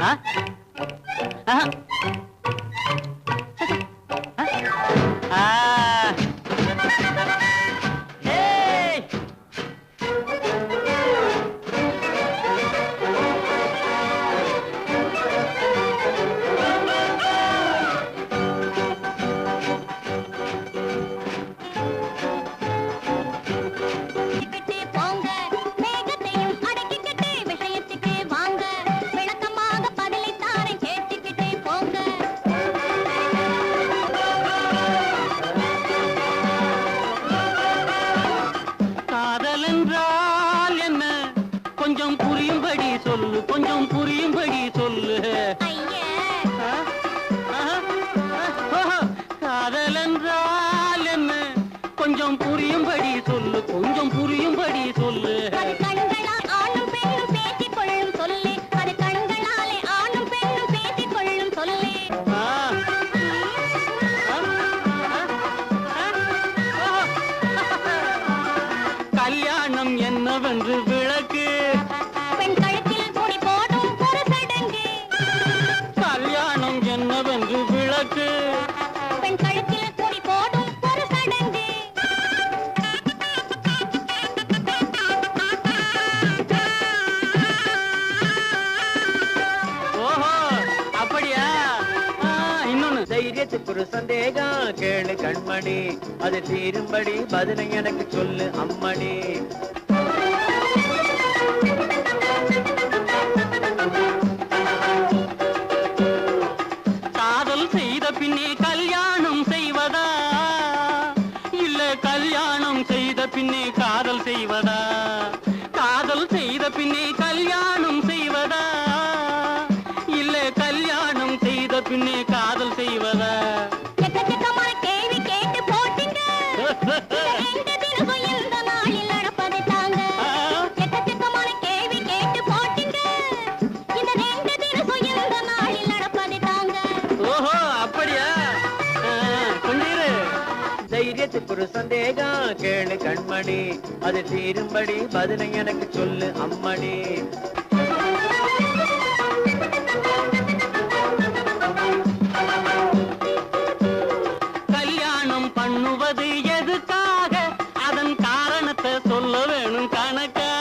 ஆ? என்ன? கொஞ்சம் புரியும்படி சொல்லு கொஞ்சம் புரியும்படி சொல்லு. காதல் என்றால் என்ன? கொஞ்சம் புரியும்படி சொல்லு. வந்து விளக்கு. பெண்களுக்கில் துணி போடும் ஒரு சடங்கு. கல்யாணம் என்னவென்று விளக்கு. பெண்களுக்கில் துணி போடும் ஒரு சடங்கு. ஓஹோ அப்படியா? ஆ, இன்னொன்னு. தைரியத்துக்கு ஒரு சந்தேகம். கேளு கண்மணி. அது தீரும்படி பதிலை எனக்கு சொல்லு அம்மணி. பின்னே காதல் செய்வதா? பேச்சு புருஷன் கேளு கண்மணி. அது தீரும்படி பதிலை எனக்கு சொல்லு அம்மணி. கல்யாணம் பண்ணுவது எதுக்காக? அதன் காரணத்தை சொல்ல வேணும் கணக்கா?